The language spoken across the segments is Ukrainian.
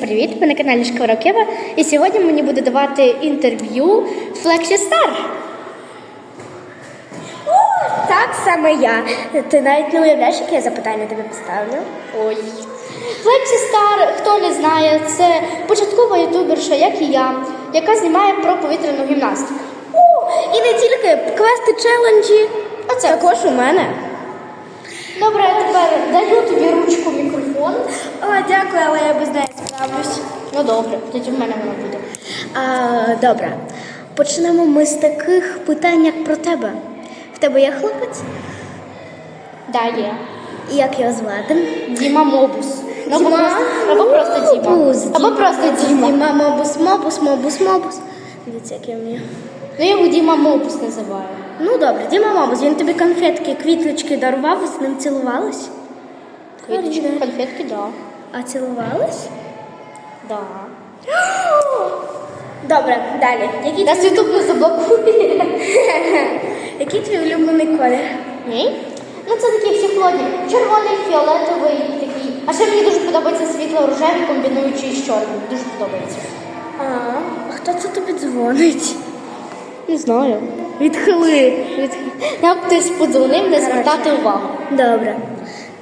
Привіт, ви на каналі Школа Кева. І сьогодні мені буде давати інтерв'ю Флексі Стар. Так саме я. Ти навіть не уявляєш, яке я запитання тобі поставлю. Ой. Флексі Стар, хто не знає, це початкова ютуберша, як і я, яка знімає про повітряну гімнастику. О, і не тільки квести челенджі, а це також у мене. Добре, а тепер даю тобі ручку мікрофон. О, дякую, але я без неї справлюсь. Ну добре, тоді в мене воно буде. А, добре. Почнемо ми з таких питань, як про тебе. В тебе є хлопець? Да, є. І як його звати? Діма Мобус. Ну, або Діма просто, або просто Діма. Мобус, Або просто Діма. Діма, мобус, мобус, мобус, мобус. Дивіться, як я вмію. Ну я його Діма Мобус називаю. Ну добре, Діма Мобус, він тобі конфетки, квіточки дарував, з ним цілувались? Квіточки, конфетки, да. А цілувались? Да. Добре, далі. Який, Нас Ютуб не заблокує. який твій улюблений колір? Ні? Ну це такі всі холодні. Червоний, фіолетовий такий. А ще мені дуже подобається світло-рожевий, комбінуючи з чорним. Дуже подобається. А, а хто це тобі дзвонить? Не знаю. Відхили. Нам хтось подзвонив, не звертати увагу. Добре.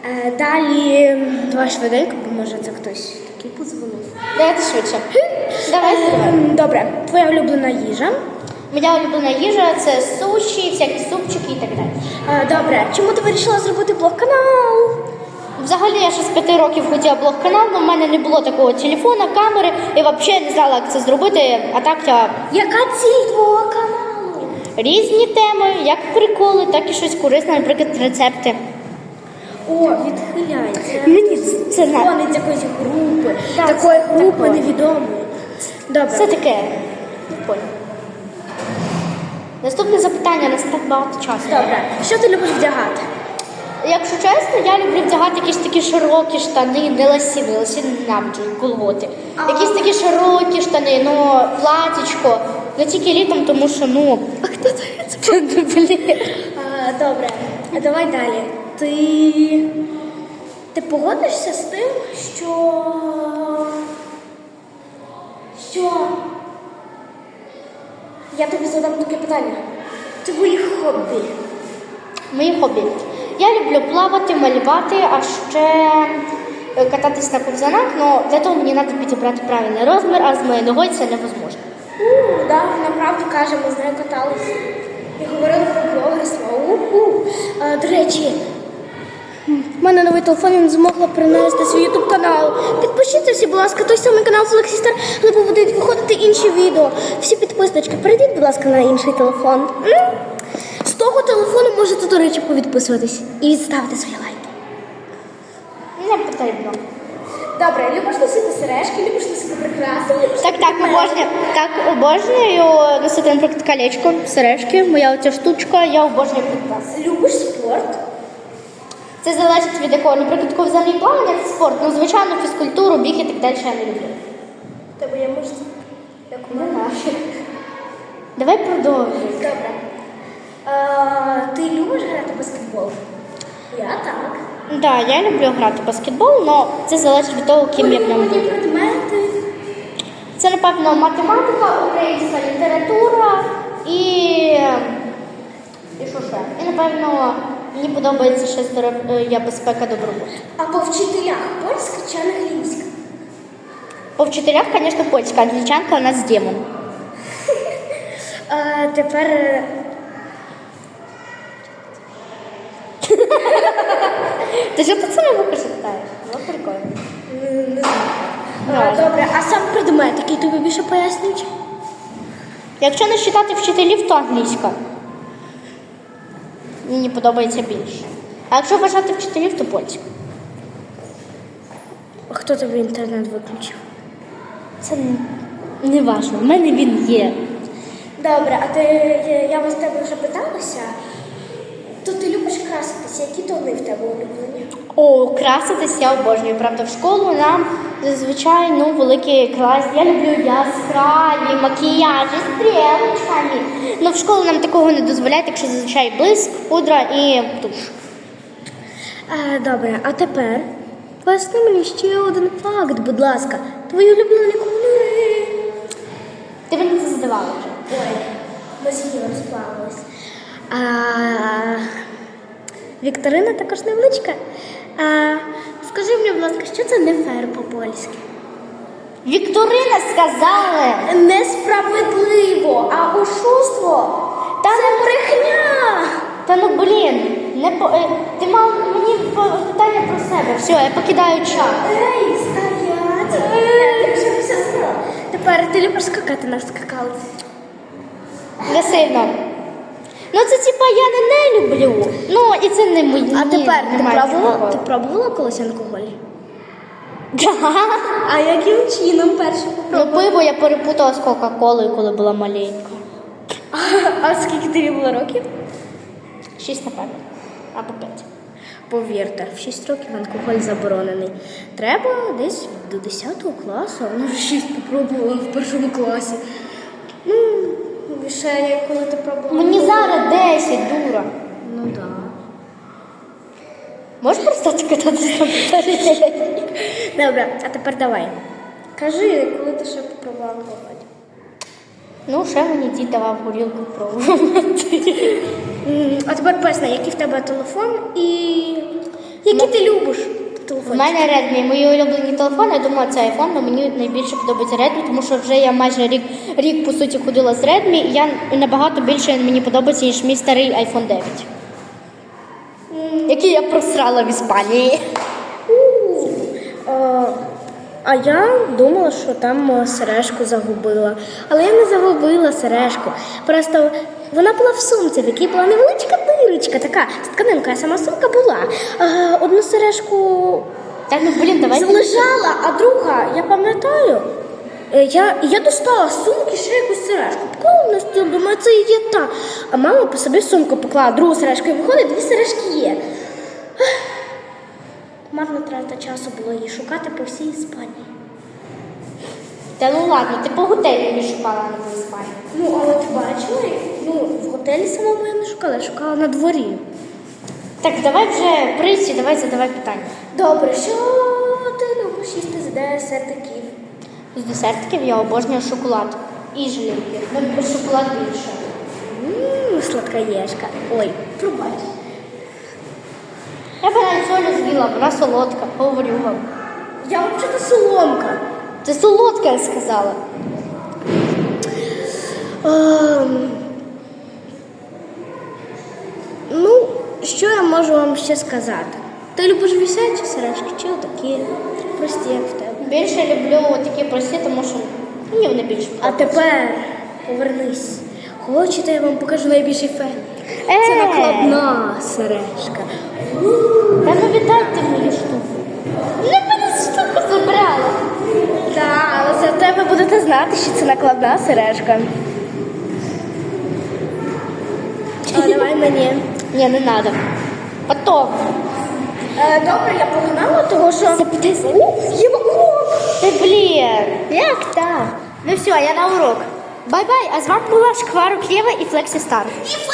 Е, далі два швиденько, бо може це хтось такий подзвонив. Давайте швидше. Давай. Ем, Добре, твоя улюблена їжа. Моя улюблена їжа це суші, всякі супчики і так далі. Е, добре, чому ти вирішила зробити блог-канал? Взагалі я ще з п'яти років хотіла блог канал, але в мене не було такого телефона, камери, і взагалі не знала, як це зробити. А так я Яка ціль твого каналу? Різні теми, як приколи, так і щось корисне, наприклад, рецепти. О, відхиляється. Мені це Дзвонить якоїсь групи, Так, такої це групи невідомої. Добре. це таке. Понял. Наступне запитання, нас так багато часу. Добре. Що ти любиш вдягати? Якщо чесно, я люблю вдягати якісь такі широкі штани, не лосіни, лосіни ненавиджу, колготи. Якісь такі широкі штани, ну, платічко. Не тільки літом, тому що, ну, а. Добре, а давай далі. Ти. Ти погодишся з тим, що. Що. Я тобі задам таке питання. Твої хобі. Мої хобі. Я люблю плавати, малювати, а ще е, кататись на ковзанах, але для того мені треба підібрати правильний розмір, а з моєю ногою це невозможно. У, да, направду каже, ми з нею катались. І говорили про блогерство. У-у. А, до речі, в мене новий телефон він змогла принести свій ютуб канал. Підпишіться будь ласка, той самий канал Стар, але будуть виходити інші відео. Всі підписнички, перейдіть, будь ласка, на інший телефон. З того телефону можете, до речі, повідписуватись і відставити свої лайки. Не потрібно. Добре, любиш носити сережки, любиш носити прикраси, любиш Так, так, обожнюю. Так, обожнюю носити, наприклад, колечко, сережки, моя оця штучка, я обожнюю прикраси. любиш спорт. Це залежить від якого, наприклад, ковзані плавання це спорт. Ну, звичайно, фізкультуру, біг і так далі я не люблю. Тебе є мишці, як у мене. Давай продовжуй. Добре. Е, ти любиш грати в баскетбол? Я так. Так, я люблю грати в баскетбол, але це залежить від того, ким я в ньому буду. Це, напевно, математика, українська література і. І що ще? І, напевно, мені подобається ще здоров'я безпека добробут. А по вчителях польська чи англійська? По вчителях, звісно, польська, англічанка у нас демон. Е, тепер. е, Ти що ти це на вухо? Ну, прикольно. не знаю. Е, добре, а сам предмет, який тобі більше пояснюють? Якщо не вважати вчителів, то англійська. Мені подобається більше. А якщо вважати вчителів, то польська. А Хто тобі інтернет виключив? Це не важливо. В мене він є. Добре, а ти я- я вас тебе вже питалася. То ти любиш краситися? Які тони в тебе улюблені? О, краситись я обожнюю. Правда, в школу нам зазвичай ну, великий клас. Я люблю яскраві макіяжі з стрілочками. Ну, в школу нам такого не дозволяють, якщо зазвичай блиск, пудра і туш. Е, добре, а тепер Поясни мені ще один факт, будь ласка. Твої улюблені кольори. Ти мені це задавала вже. Ой, мозги розплавились. А, Вікторина також невеличка. А, скажи мені, будь ласка, що це не фер по-польськи? Вікторина сказали. Несправедливо, а ошуство Та це брехня. Та ну блін, не по е, ти мав мені питання про себе. Все, я покидаю чат. Ей, стоять! Е, Ти вже все знала. Тепер ти любиш скакати на скакалці? Не сильно. Ну це типа я не, не люблю. Ну і це не мої. А тепер ти пробувала, ти пробувала колись алкоголь? А яким чином перше Ну пиво я перепутала з Кока-Колою, коли була маленька. А скільки тобі було років? Шість, напевно. Або п'ять. Повірте, в 6 років алкоголь заборонений. Треба десь до 10 класу, а вона вже 6 попробувала в першому класі. Ще як коли ти пробувала. Мені зараз 10, дура. Ну так. Да. Можеш перестати кататися? Добре, а тепер давай. Кажи, коли ти ще попробувала алкоголь. Ну, ще мені дід давав горілку пробувати. А тепер поясни, який в тебе телефон і який ти любиш У мене Redmi, мої улюблені телефони, я думаю, це iPhone, але мені найбільше подобається Redmi, тому що вже я майже рік, рік по суті ходила з Redmi, і я набагато більше мені подобається, ніж мій старий iPhone 9. Який я просрала в Іспанії. А, а я думала, що там е, сережку загубила. Але я не загубила сережку. Просто вона була в сумці, в якій була невеличка дирочка, така з тканинкою, а сама сумка була. Одну сережку Та ну блін, давай. залежала, а друга, я пам'ятаю. е, Я, я достала з сумки ще якусь сережку. Поклала на стіл, думаю, це і є та. А мама по собі сумку поклала другу сережку і виходить, дві сережки є. Ех, Марна трата часу було її шукати по всій Іспанії. Та ну ладно, ти по готелі не шукала на Іспанії. Ну, але ти бачила, ну, в готелі самому я не шукала, я шукала на дворі. Так, давай вже прийці, давай задавай питання. Добре, що ти любиш їсти з десертиків? З десертиків я обожнюю шоколад і желейки. Ну, шоколад більше. Ммм, сладкоєшка. Ой, пробач. Я б навіть солю з'їла, вона солодка, говорю вам. Я взагалі соломка. Це солодка, я сказала. Ем, ну, що я можу вам ще сказати? Ти любиш висячі сережки чи такі прості, як в тебе? Більше люблю такі прості, тому що мені вони більше А тепер повернись. Хочете, я вам покажу найбільший фен? Це Е! накладна сережка. Та ну віддайте мені штуку. Не мене штуку забрала. Так, але це в тебе будете знати, що це накладна сережка. А давай мені. Ні, не треба. Потом. Е, добре, я погнала, тому що. Запитайся. Ух, є урок! Та блін. Як так? Ну все, я на урок. Бай-бай, а з вами була Шквару Клєва і Флексі Стар.